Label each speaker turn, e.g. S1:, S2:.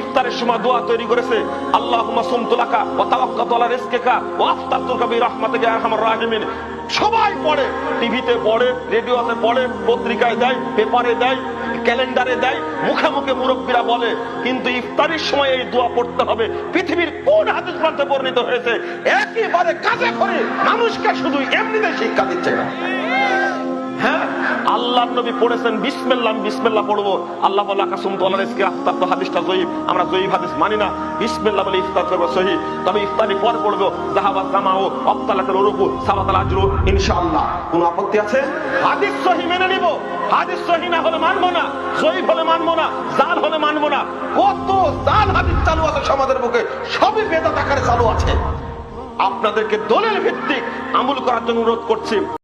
S1: ইফতারের সময় দোয়া তৈরি করেছে। আল্লাহুম্মা সুমতুলাকা ওয়া তাওয়াক্কাতু আলা রিজকিকা ওয়া আফতারতুকা বিরহমাতিকা আরহামার রাহিমিন। সবাই পড়ে, টিভিতে পড়ে, রেডিওতে পড়ে, পত্রিকায় দেয়, পেপারে দেয়, ক্যালেন্ডারে দেয়, মুখে মুখে মুরব্বীরা বলে, কিন্তু ইফতারের সময় এই দোয়া পড়তে হবে। পৃথিবীর কোন হাদিস গ্রন্থে বর্ণিত হয়েছে একেবারে কাজে করে মানুষকে শুধু এমনিতে শিক্ষা দিচ্ছে না। আল্লাহ নবী পড়েছেন, বিসমিল্লাহ আমি বিসমিল্লাহ পড়ব। আল্লাহ বলে আকাশুম তো আল্লাহ আফতার তো হাদিসটা জয়ীব আমরা জয়ীব হাদিস মানি না। বিসমিল্লাহ বলে ইফতার করব, সহি। তবে ইফতারি পর পড়ব। জাহাবাত জামাও অক্তালাতের ওরুকু সাবাতাল আজরু, ইনশাআল্লাহ। কোন আপত্তি আছে? হাদিস সহি মেনে নিব। হাদিস সহি না হলে মানবো না। জয়ীব হলে মানবো না, জাল হলে মানবো না। কত জাল হাদিস চালু আছে সমাজের বুকে, সবই বেদাত আকারে চালু আছে। আপনাদেরকে দলিল ভিত্তিক আমল করার জন্য অনুরোধ করছি।